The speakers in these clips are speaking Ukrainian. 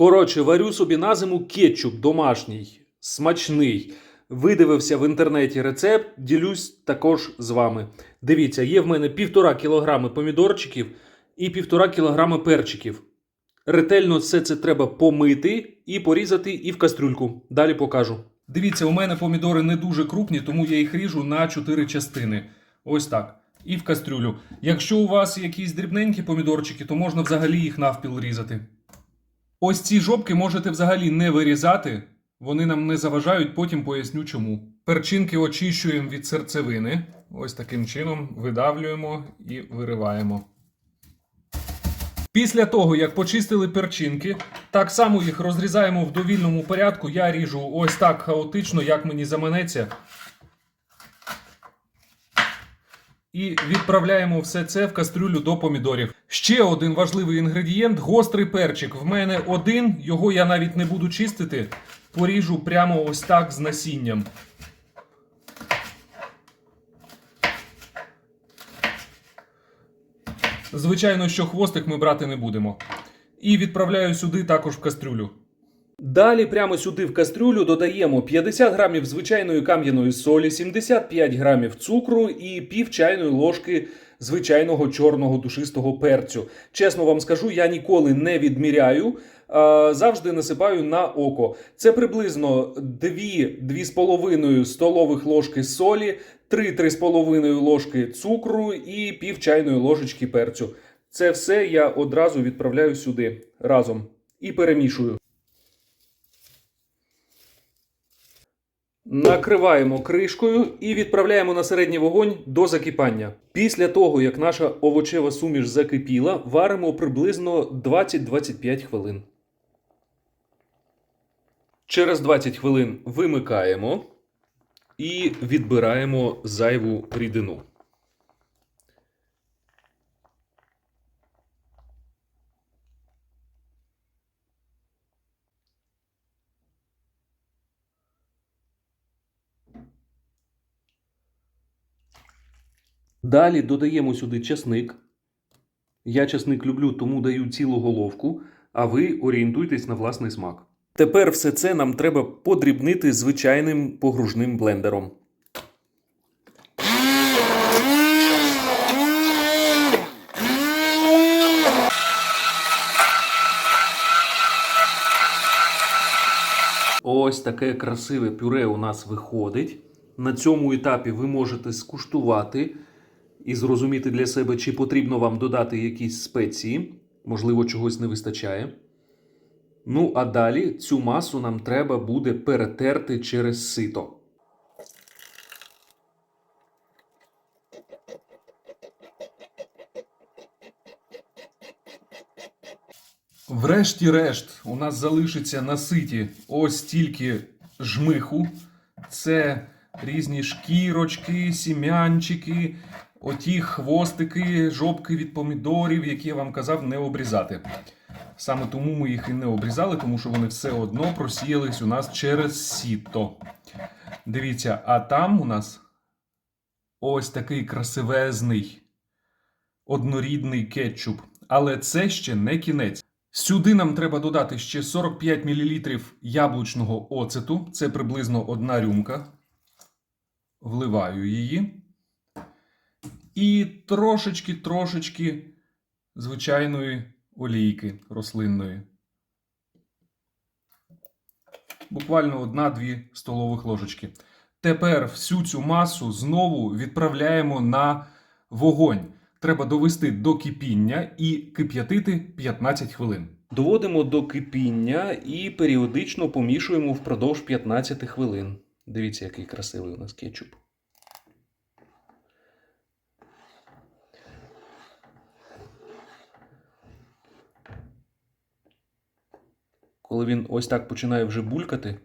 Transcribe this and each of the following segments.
Коротше, варю собі на зиму кетчуп домашній, смачний. Видивився в інтернеті рецепт, ділюсь також з вами. Дивіться, є в мене півтора кілограми помідорчиків і півтора кілограми перчиків. Ретельно все це треба помити і порізати і в кастрюльку. Далі покажу. Дивіться, у мене помідори не дуже крупні, тому я їх ріжу на 4 частини. Ось так. І в кастрюлю. Якщо у вас якісь дрібненькі помідорчики, то можна взагалі їх навпіл різати. Ось ці жопки можете взагалі не вирізати, вони нам не заважають, потім поясню чому. Перчинки очищуємо від серцевини. Ось таким чином видавлюємо і вириваємо. Після того, як почистили перчинки, так само їх розрізаємо в довільному порядку. Я ріжу ось так хаотично, як мені заманеться. І відправляємо все це в кастрюлю до помідорів. Ще один важливий інгредієнт гострий перчик. В мене один, його я навіть не буду чистити. Поріжу прямо ось так з насінням. Звичайно, що хвостик ми брати не будемо. І відправляю сюди також в кастрюлю. Далі прямо сюди в кастрюлю додаємо 50 грамів звичайної кам'яної солі, 75 грамів цукру і пів чайної ложки звичайного чорного душистого перцю. Чесно вам скажу, я ніколи не відміряю, завжди насипаю на око. Це приблизно 2-2,5 столових ложки солі, 3-3,5 ложки цукру і пів чайної ложечки перцю. Це все я одразу відправляю сюди разом і перемішую. Накриваємо кришкою і відправляємо на середній вогонь до закипання. Після того, як наша овочева суміш закипіла, варимо приблизно 20-25 хвилин. Через 20 хвилин вимикаємо і відбираємо зайву рідину. Далі додаємо сюди чесник. Я чесник люблю, тому даю цілу головку, а ви орієнтуйтесь на власний смак. Тепер все це нам треба подрібнити звичайним погружним блендером. Ось таке красиве пюре у нас виходить. На цьому етапі ви можете скуштувати і зрозуміти для себе, чи потрібно вам додати якісь спеції, можливо, чогось не вистачає. Ну, а далі цю масу нам треба буде перетерти через сито. Врешті-решт, у нас залишиться на ситі ось тільки жмиху. Це різні шкірочки, сім'янчики, оті хвостики, жопки від помідорів, які я вам казав, не обрізати. Саме тому ми їх і не обрізали, тому що вони все одно просіялись у нас через сіто. Дивіться, а там у нас ось такий красивезний однорідний кетчуп. Але це ще не кінець. Сюди нам треба додати ще 45 мл яблучного оцету. Це приблизно одна рюмка. Вливаю її. І трошечки-трошечки звичайної олійки рослинної. Буквально 1-2 столових ложечки. Тепер всю цю масу знову відправляємо на вогонь. Треба довести до кипіння і кип'ятити 15 хвилин. Доводимо до кипіння і періодично помішуємо впродовж 15 хвилин. Дивіться, який красивий у нас кетчуп. Коли він ось так починає вже булькати,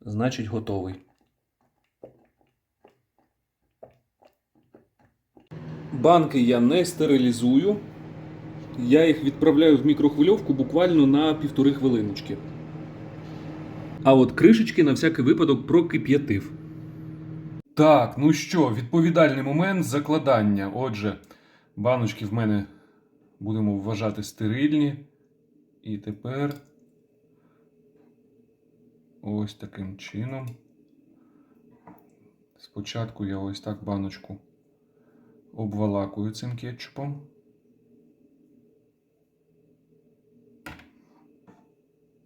значить готовий. Банки я не стерилізую. Я їх відправляю в мікрохвильовку буквально на півтори хвилиночки. А от кришечки на всякий випадок прокип'ятив. Так, ну що, відповідальний момент закладання. Отже, баночки в мене будемо вважати стерильні. І тепер ось таким чином. Спочатку я ось так баночку обвалакую цим кетчупом.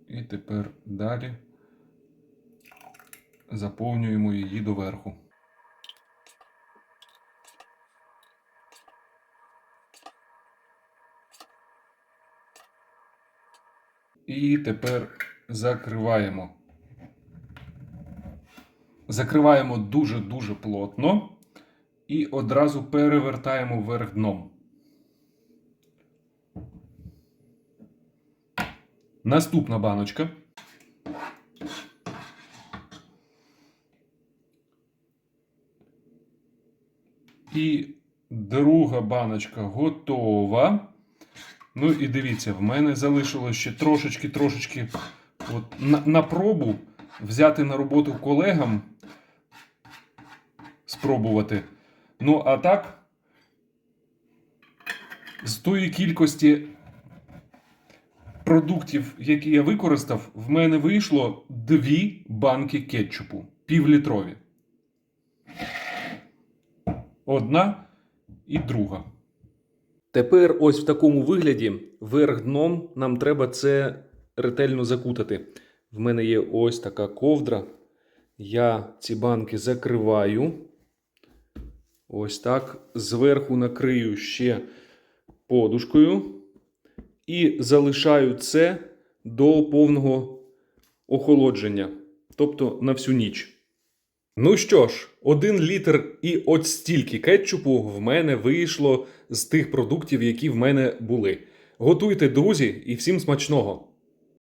І тепер далі заповнюємо її доверху. І тепер закриваємо. Закриваємо дуже-дуже плотно і одразу перевертаємо вверх дном. Наступна баночка. І друга баночка готова. Ну і дивіться, в мене залишилось ще трошечки-трошечки на, на пробу взяти на роботу колегам, спробувати. Ну, а так, з тої кількості продуктів, які я використав, в мене вийшло дві банки кетчупу півлітрові. Одна і друга. Тепер ось в такому вигляді верх дном нам треба це ретельно закутати. В мене є ось така ковдра. Я ці банки закриваю. Ось так. Зверху накрию ще подушкою. І залишаю це до повного охолодження. Тобто на всю ніч. Ну що ж, один літр і от стільки кетчупу в мене вийшло з тих продуктів, які в мене були. Готуйте, друзі, і всім смачного!